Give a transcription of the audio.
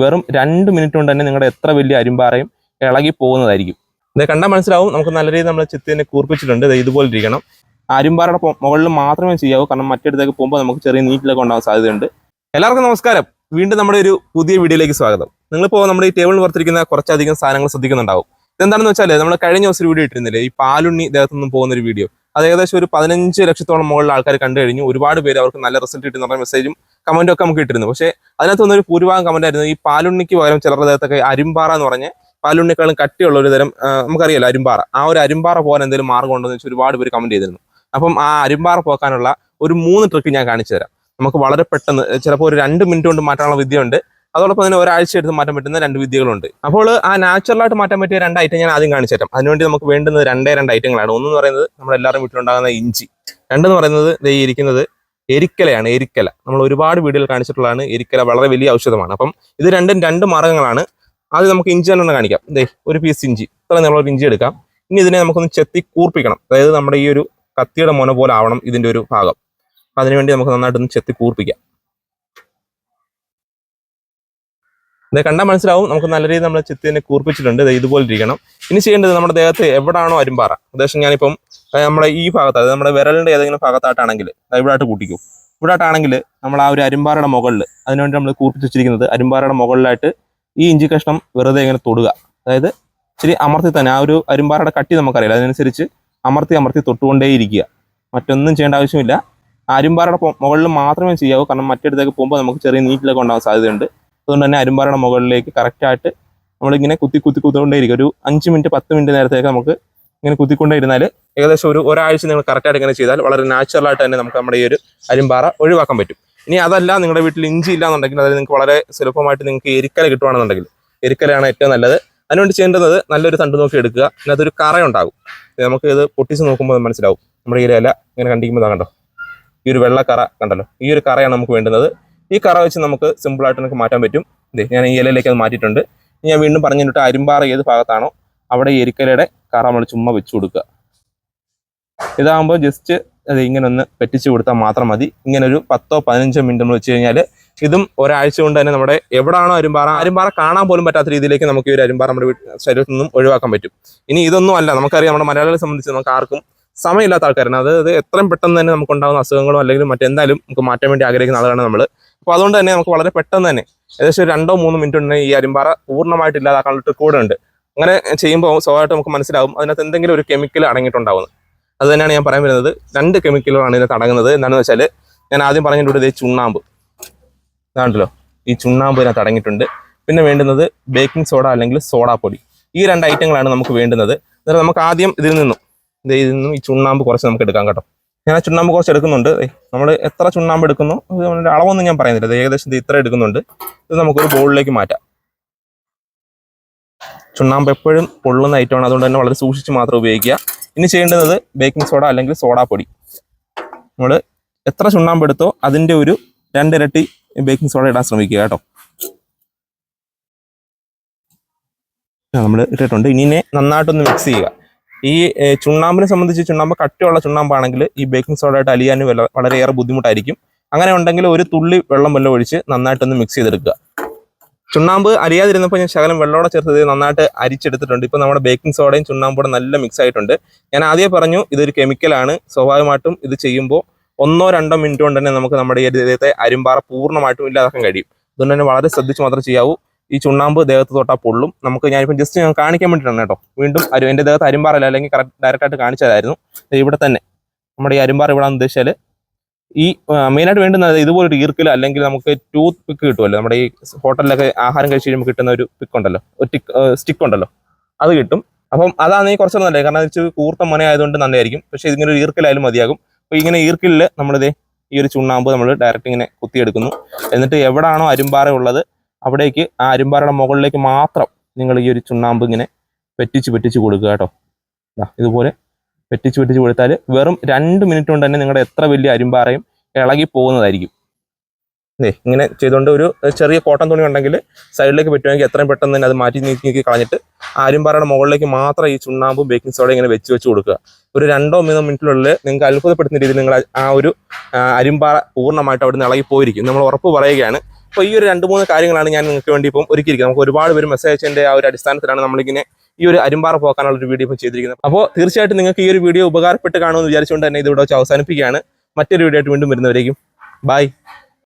വെറും രണ്ട് മിനിറ്റ് കൊണ്ട് തന്നെ നിങ്ങളുടെ എത്ര വലിയ അരിമ്പാറയും ഇളകി പോകുന്നതായിരിക്കും. ഇത് കണ്ടാൽ മനസ്സിലാവും. നമുക്ക് നല്ല രീതിയിൽ നമ്മൾ ചിത്തിനെ കൂർപ്പിച്ചിട്ടുണ്ട്. ഇതുപോലെ ഇരിക്കണം. അരിമ്പാറയുടെ മുകളിൽ മാത്രമേ ചെയ്യാവൂ. കാരണം മറ്റിടത്തേക്ക് പോകുമ്പോൾ നമുക്ക് ചെറിയ നീറ്റിലൊക്കെ ഉണ്ടാകാൻ സാധ്യതയുണ്ട്. എല്ലാവർക്കും നമസ്കാരം. വീണ്ടും നമ്മുടെ ഒരു പുതിയ വീഡിയോയിലേക്ക് സ്വാഗതം. നിങ്ങളിപ്പോൾ നമ്മുടെ ഈ ടേബിളിൽ പുറത്തിരിക്കുന്ന കുറച്ചധികം സാധനങ്ങൾ ശ്രദ്ധിക്കുന്നുണ്ടാവും. ഇതെന്താണെന്ന് വെച്ചാൽ നമ്മൾ കഴിഞ്ഞ ദിവസം ഒരു വീഡിയോ ഇട്ടിരുന്നില്ലേ? ഈ പാലുണ്ണി ദേഹത്തു നിന്നും പോകുന്ന ഒരു വീഡിയോ. അത് ഏകദേശം ഒരു പതിനഞ്ച് ലക്ഷത്തോളം മുകളിൽ ആൾക്കാർ കണ്ടു കഴിഞ്ഞു. ഒരുപാട് പേര് അവർക്ക് നല്ല റിസൾട്ട് കിട്ടുന്ന മെസ്സേജും കമന്റും ഒക്കെ നമുക്ക് ഇട്ടിരുന്നു പക്ഷേ അതിനകത്ത് വന്നൊരു ഭൂരിഭാഗം കമന്റ് ആയിരുന്നു ഈ പാലുണ്ണിക്ക് പകരം ചിലരുടെ അകത്തൊക്കെ അരിമ്പാറ എന്ന് പറഞ്ഞ് പാലുണ്ണിക്കാളും കട്ടിയുള്ള ഒരു തരം നമുക്കറിയാലോ അരിമ്പാറ ആ ഒരു അരിമ്പാറ പോകാൻ എന്തെങ്കിലും മാർഗം ഉണ്ടോ എന്ന് വെച്ചാൽ ഒരുപാട് പേര് കമന്റ് ചെയ്തിരുന്നു. അപ്പം ആ അരിമ്പാറ പോക്കാനുള്ള ഒരു മൂന്ന് ട്രിക്ക് ഞാൻ കാണിച്ചു തരാം. നമുക്ക് വളരെ പെട്ടെന്ന് ചിലപ്പോൾ ഒരു രണ്ട് മിനിറ്റ് കൊണ്ട് മാറ്റാനുള്ള വിദ്യയുണ്ട്. അതോടൊപ്പം തന്നെ ഒരാഴ്ച എടുത്ത് മാറ്റാൻ പറ്റുന്ന രണ്ട് വിദ്യകളുണ്ട്. അപ്പോൾ ആ നാച്ചുറലായിട്ട് മാറ്റാൻ പറ്റിയ രണ്ട് ഐറ്റം ഞാൻ ആദ്യം കാണിച്ചു തരാം. അതിനുവേണ്ടി നമുക്ക് വേണ്ടുന്നത് രണ്ടേ രണ്ട് ഐറ്റങ്ങളാണ് ഒന്ന് എന്ന് പറയുന്നത് നമ്മുടെ എല്ലാവരും വീട്ടിലുണ്ടാകുന്ന ഇഞ്ചി. രണ്ടെന്ന് പറയുന്നത് ദേ ഇരിക്കുന്നത് എരിക്കലയാണ് എരിക്കല. നമ്മൾ ഒരുപാട് വീടുകൾ കാണിച്ചിട്ടുള്ളതാണ് എരിക്കല. വളരെ വലിയ ഔഷധമാണ്. അപ്പം ഇത് രണ്ടും രണ്ട് മാർഗങ്ങളാണ്. ആദ്യം നമുക്ക് ഇഞ്ചി തന്നെ കാണിക്കാം. ദേ ഒരു പീസ് ഇഞ്ചി. ഇത്ര ഒരു ഇഞ്ചി എടുക്കാം. ഇനി ഇതിനെ നമുക്കൊന്ന് ചെത്തി കൂർപ്പിക്കണം. അതായത് നമ്മുടെ ഈ ഒരു കത്തിയുടെ മുന പോലെ ആവണം ഇതിന്റെ ഒരു ഭാഗം. അതിനുവേണ്ടി നമുക്ക് നന്നായിട്ടൊന്ന് ചെത്തി കൂർപ്പിക്കാം. ഇത് കണ്ടാൽ മനസ്സിലാവും. നമുക്ക് നല്ല രീതിയിൽ നമ്മൾ ചിത്തിനെ കൂർപ്പിച്ചിട്ടുണ്ട്. ഇതുപോലെ ഇരിക്കണം. ഇനി ചെയ്യേണ്ടത് നമ്മുടെ ദേഹത്ത് എവിടാണോ അരുമ്പാറ. ഉദ്ദേശം ഞാനിപ്പം നമ്മുടെ ഈ ഭാഗത്ത് അതായത് നമ്മുടെ വിരലിന്റെ ഏതെങ്കിലും ഭാഗത്തായിട്ടാണെങ്കിൽ ഇവിടായിട്ട് കൂട്ടിക്കും. ഇവിടായിട്ടാണെങ്കിൽ നമ്മൾ ആ ഒരു അരുമ്പാറയുടെ മുകളിൽ അതിനുവേണ്ടി നമ്മൾ കൂർപ്പിച്ച് വെച്ചിരിക്കുന്നത് അരുമ്പാറയുടെ മുകളിലായിട്ട് ഈ ഇഞ്ചി കഷ്ണം വെറുതെ ഇങ്ങനെ തൊടുക. അതായത് ഇച്ചിരി അമർത്തി തന്നെ ആ ഒരു അരുമ്പാറയുടെ കട്ടി നമുക്കറിയില്ല അതിനനുസരിച്ച് അമർത്തി അമർത്തി തൊട്ടുകൊണ്ടേയിരിക്കുക. മറ്റൊന്നും ചെയ്യേണ്ട ആവശ്യമില്ല. അരുമ്പാറയുടെ മുകളിൽ മാത്രമേ ചെയ്യാവൂ. കാരണം മറ്റേടത്തേക്ക് പോകുമ്പോൾ നമുക്ക് ചെറിയ നീറ്റിലൊക്കെ ഉണ്ടാകാൻ സാധ്യതയുണ്ട്. അതുകൊണ്ട് തന്നെ അരുമ്പാറയുടെ മുകളിലേക്ക് കറക്റ്റായിട്ട് നമ്മളിങ്ങനെ കുത്തി കുത്തി കുത്തിക്കൊണ്ടേയിരിക്കും. ഒരു അഞ്ച് മിനിറ്റ് പത്ത് മിനിറ്റ് നേരത്തേക്ക് നമുക്ക് ഇങ്ങനെ കുത്തിക്കൊണ്ടേ ഇരുന്നാൽ ഏകദേശം ഒരു ഒരാഴ്ച നിങ്ങൾ കറക്റ്റായിട്ട് ഇങ്ങനെ ചെയ്താൽ വളരെ നാച്ചുറലായിട്ട് തന്നെ നമുക്ക് നമ്മുടെ ഈ ഒരു അരിമ്പാറ ഒഴിവാക്കാൻ പറ്റും. ഇനി അതല്ല നിങ്ങളുടെ വീട്ടിൽ ഇഞ്ചി ഇല്ലാന്നുണ്ടെങ്കിൽ അതായത് നിങ്ങൾക്ക് വളരെ സുലഭമായിട്ട് നിങ്ങൾക്ക് എരിക്കല കിട്ടുവാണെന്നുണ്ടെങ്കിൽ എരിക്കലയാണ് ഏറ്റവും നല്ലത്. അതിനുവേണ്ടി ചെയ്യേണ്ടത് നല്ലൊരു തണ്ട് നോക്കി എടുക്കുക. അതിനകത്തൊരു കറ ഉണ്ടാകും ഇത് നമുക്ക് ഇത് പൊട്ടിച്ച് നോക്കുമ്പോൾ മനസ്സിലാവും. നമ്മുടെ ഈ ഇല ഇങ്ങനെ കണ്ടിരിക്കുമ്പോൾ കണ്ടോ? ഈ ഒരു വെള്ള കറ കണ്ടല്ലോ? ഈ ഒരു കറയാണ് നമുക്ക് വേണ്ടുന്നത്. ഈ കറ വെച്ച് നമുക്ക് സിമ്പിളായിട്ട് നമുക്ക് മാറ്റാൻ പറ്റും. ഞാൻ ഈ ഇലയിലേക്ക് അത് മാറ്റിയിട്ടുണ്ട്. ഞാൻ വീണ്ടും പറഞ്ഞിട്ട് അരിമ്പാറ ഏത് ഭാഗത്താണോ അവിടെ എരിക്കലയുടെ കറ നമ്മൾ ചുമ്മാ വെച്ച് കൊടുക്കുക. ഇതാകുമ്പോൾ ജസ്റ്റ് അത് ഇങ്ങനെ ഒന്ന് പെറ്റിച്ച് കൊടുത്താൽ മാത്രം മതി. ഇങ്ങനെ ഒരു പത്തോ പതിനഞ്ചോ മിനിറ്റ് നമ്മൾ വെച്ച് കഴിഞ്ഞാൽ ഇതും ഒരാഴ്ച കൊണ്ട് തന്നെ നമ്മുടെ എവിടാണോ അരുമ്പാറ അരുമ്പാറ കാണാൻ പോലും പറ്റാത്ത രീതിയിലേക്ക് നമുക്ക് ഈ ഒരു അരുമ്പാറ നമ്മുടെ ശരീരത്തിൽ നിന്നും ഒഴിവാക്കാൻ പറ്റും. ഇനി ഇതൊന്നും അല്ല നമുക്കറിയാം നമ്മുടെ മലയാളികളെ സംബന്ധിച്ച് നമുക്ക് ആർക്കും സമയമില്ലാത്ത ആൾക്കാരാണ്. അതായത് എത്രയും പെട്ടെന്ന് തന്നെ നമുക്ക് ഉണ്ടാകുന്ന അസുഖങ്ങളോ അല്ലെങ്കിൽ മറ്റെന്തായാലും നമുക്ക് മാറ്റാൻ വേണ്ടി ആഗ്രഹിക്കുന്ന ആളാണ് നമ്മൾ അപ്പോൾ അതുകൊണ്ട് തന്നെ നമുക്ക് വളരെ പെട്ടെന്ന് തന്നെ ഏകദേശം രണ്ടോ മൂന്നോ മിനിറ്റ് കൊണ്ട് ഈ അരിമ്പാറ പൂർണമായിട്ട് ഇല്ലാതാക്കാനുള്ള കൂടുണ്ട് അങ്ങനെ ചെയ്യുമ്പോൾ സ്വാഭാവികമായിട്ട് നമുക്ക് മനസ്സിലാവും അതിനകത്ത് എന്തെങ്കിലും ഒരു കെമിക്കൽ അടങ്ങിയിട്ടുണ്ടാവുന്നത് അത് തന്നെയാണ് ഞാൻ പറയാൻ വരുന്നത്. രണ്ട് കെമിക്കലുകളാണ് ഇതിനകത്ത് അടങ്ങുന്നത്. എന്താണെന്ന് വെച്ചാൽ ഞാൻ ആദ്യം പറഞ്ഞിട്ടുണ്ട് ഈ ചുണ്ണാമ്പ്. ഇതാണല്ലോ. ഈ ചുണ്ണാമ്പ് ഇതിനകത്ത് അടങ്ങിയിട്ടുണ്ട്. പിന്നെ വേണ്ടുന്നത് ബേക്കിംഗ് സോഡ അല്ലെങ്കിൽ സോഡാപ്പൊടി ഈ രണ്ട് ഐറ്റങ്ങളാണ് നമുക്ക് വേണ്ടുന്നത്. എന്നിട്ട് നമുക്ക് ആദ്യം ഇതിൽ നിന്നും ഇതിൽ നിന്നും ഈ ചുണ്ണാമ്പ് കുറച്ച് നമുക്ക് എടുക്കാം കേട്ടോ. ഞാൻ ആ ചുണ്ണാമ്പ് കുറച്ച് എടുക്കുന്നുണ്ട്. നമ്മൾ എത്ര ചുണ്ണാമ്പ് എടുക്കുന്നു? നമ്മുടെ അളവൊന്നും ഞാൻ പറയുന്നില്ല. ഇത് ഏകദേശം ഇത് ഇത്ര എടുക്കുന്നുണ്ട്. ഇത് നമുക്കൊരു ബോളിലേക്ക് മാറ്റാം. ചുണ്ണാമ്പ് എപ്പോഴും പൊള്ളുന്ന ഐറ്റമാണ് അതുകൊണ്ട് തന്നെ വളരെ സൂക്ഷിച്ച് മാത്രം ഉപയോഗിക്കുക. ഇനി ചെയ്യേണ്ടത് ബേക്കിംഗ് സോഡ അല്ലെങ്കിൽ സോഡാപ്പൊടി നമ്മൾ എത്ര ചുണ്ണാമ്പ് എടുത്തോ അതിന്റെ ഒരു രണ്ടിരട്ടി ബേക്കിംഗ് സോഡ ഇടാൻ ശ്രമിക്കുക കേട്ടോ. നമ്മൾ ഇട്ടിട്ടുണ്ട്. ഇനി ഇതിനെ നന്നായിട്ടൊന്ന് മിക്സ് ചെയ്യുക. ഈ ചുണ്ണാമ്പിനെ സംബന്ധിച്ച് ചുണ്ണാമ്പ് കട്ടിയുള്ള ചുണ്ണാമ്പാണെങ്കിൽ ഈ ബേക്കിംഗ് സോഡ ആയിട്ട് അലിയാൻ വളരെയേറെ ബുദ്ധിമുട്ടായിരിക്കും. അങ്ങനെ ഉണ്ടെങ്കിൽ ഒരു തുള്ളി വെള്ളം വല്ലതും ഒഴിച്ച് നന്നായിട്ടൊന്ന് മിക്സ് ചെയ്തെടുക്കുക. ചുണ്ണാമ്പ് അരിയാതിരുന്നപ്പോൾ ഞാൻ ശകലം വെള്ളോടെ ചേർത്ത് നന്നായിട്ട് അരിച്ചെടുത്തിട്ടുണ്ട്. ഇപ്പോൾ നമ്മുടെ ബേക്കിംഗ് സോഡയും ചുണ്ണാമ്പൂടെ നല്ല മിക്സ് ആയിട്ടുണ്ട്. ഞാൻ ആദ്യം പറഞ്ഞു ഇതൊരു കെമിക്കലാണ് സ്വാഭാവികമായിട്ടും ഇത് ചെയ്യുമ്പോൾ ഒന്നോ രണ്ടോ മിനിറ്റ് കൊണ്ട് തന്നെ നമുക്ക് നമ്മുടെ ഈ അരിമ്പാറ പൂർണമായിട്ടും ഇല്ലാതാക്കാൻ കഴിയും. അതുകൊണ്ട് തന്നെ വളരെ ശ്രദ്ധിച്ച് മാത്രം ചെയ്യാവൂ. ഈ ചുണ്ണാമ്പ് ദേഹത്ത് തൊട്ടാൽ പൊള്ളും. നമുക്ക് ഞാനിപ്പോൾ ജസ്റ്റ് ഞാൻ കാണിക്കാൻ വേണ്ടിയിട്ടാണ് കേട്ടോ. വീണ്ടും അരു എന്റെ ദേഹത്ത് അരിമ്പാറല്ല അല്ലെങ്കിൽ കറക്റ്റ് ഡയറക്റ്റ് ആയിട്ട് കാണിച്ചതായിരുന്നു. ഇവിടെ തന്നെ. നമ്മുടെ ഈ അരിമ്പാറ ഇവിടെ ഉദ്ദേശിച്ചാൽ ഈ മെയിനായിട്ട് വേണ്ടുന്നത് ഇതുപോലൊരു ഈർക്കിൽ അല്ലെങ്കിൽ നമുക്ക് ടൂത്ത് പിക്ക് കിട്ടുമല്ലോ. നമ്മുടെ ഈ ഹോട്ടലിലൊക്കെ ആഹാരം കഴിച്ച് കഴിയുമ്പോൾ കിട്ടുന്ന ഒരു പിക്ക് ഉണ്ടല്ലോ. ഒരു ടിക്ക് സ്റ്റിക്ക് ഉണ്ടല്ലോ. അത് കിട്ടും. അപ്പം അതാണെങ്കിൽ കുറച്ചൊന്നും നല്ലത്. കാരണം വെച്ച് കൂർത്ത മന ആയതുകൊണ്ട് നല്ലതായിരിക്കും. പക്ഷേ ഇതിങ്ങനെ ഒരു ഈർക്കിലായാലും മതിയാകും. അപ്പോൾ ഇങ്ങനെ ഈർക്കിലിൽ നമ്മളിതേ ഈ ഒരു ചുണ്ണാമ്പ് നമ്മൾ ഡയറക്റ്റ് ഇങ്ങനെ കുത്തിയെടുക്കുന്നു. എന്നിട്ട് എവിടാണോ അരുമ്പാറ ഉള്ളത് അവിടേക്ക് ആ അരുമ്പാറയുടെ മുകളിലേക്ക് മാത്രം നിങ്ങൾ ഈ ഒരു ചുണ്ണാമ്പ് ഇങ്ങനെ പെറ്റിച്ച് പെറ്റിച്ച് കൊടുക്കുക കേട്ടോ. ഇതുപോലെ പെറ്റിച്ച് പെറ്റിച്ച് കൊടുത്താൽ വെറും രണ്ട് മിനിറ്റ് കൊണ്ട് തന്നെ നിങ്ങളുടെ എത്ര വലിയ അരുമ്പാറയും ഇളകി പോകുന്നതായിരിക്കും. ഇങ്ങനെ ചെയ്തുകൊണ്ട് ഒരു ചെറിയ കോട്ടൺ തുണി ഉണ്ടെങ്കിൽ സൈഡിലേക്ക് പറ്റുമെങ്കിൽ എത്രയും പെട്ടെന്ന് തന്നെ അത് മാറ്റി നീക്കി നീക്കി കളഞ്ഞിട്ട് ആ അരുമ്പാറയുടെ മുകളിലേക്ക് മാത്രം ഈ ചുണ്ണാമ്പും ബേക്കിംഗ് സോഡ ഇങ്ങനെ വെച്ച് വെച്ച് കൊടുക്കുക. ഒരു രണ്ടോ മൂന്നോ മിനിറ്റിനുള്ളിൽ നിങ്ങൾക്ക് അത്ഭുതപ്പെടുത്തുന്ന രീതിയിൽ നിങ്ങൾ ആ ഒരു അരിമ്പാറ പൂർണമായിട്ട് അവിടെ നിന്ന് ഇളകി പോയിരിക്കും. നമ്മൾ ഉറപ്പ് പറയുകയാണ് അപ്പോൾ ഈ ഒരു രണ്ട് മൂന്ന് കാര്യങ്ങളാണ് ഞാൻ നിങ്ങൾക്ക് വേണ്ടി ഇപ്പം ഒരുക്കിയിരിക്കുന്നത്. നമുക്ക് ഒരുപാട് പേര് മെസ്സേജ് ആ ഒരു അടിസ്ഥാനത്തിലാണ് നമ്മളിങ്ങനെ ഈ ഒരു അരിമ്പാറ പോക്കാനുള്ള ഒരു വീഡിയോ ഇപ്പം ചെയ്തിരിക്കുന്നത്. അപ്പോൾ തീർച്ചയായിട്ടും നിങ്ങൾക്ക് ഈ ഒരു വീഡിയോ ഉപകാരപ്പെട്ട് കാണുമെന്ന് വിചാരിച്ചുകൊണ്ട് തന്നെ ഇത് ഇവിടെ വെച്ച് അവസാനിപ്പിക്കുകയാണ്. മറ്റൊരു വീഡിയോ ആയിട്ട് വീണ്ടും വരുന്നവരേക്കും. ബൈ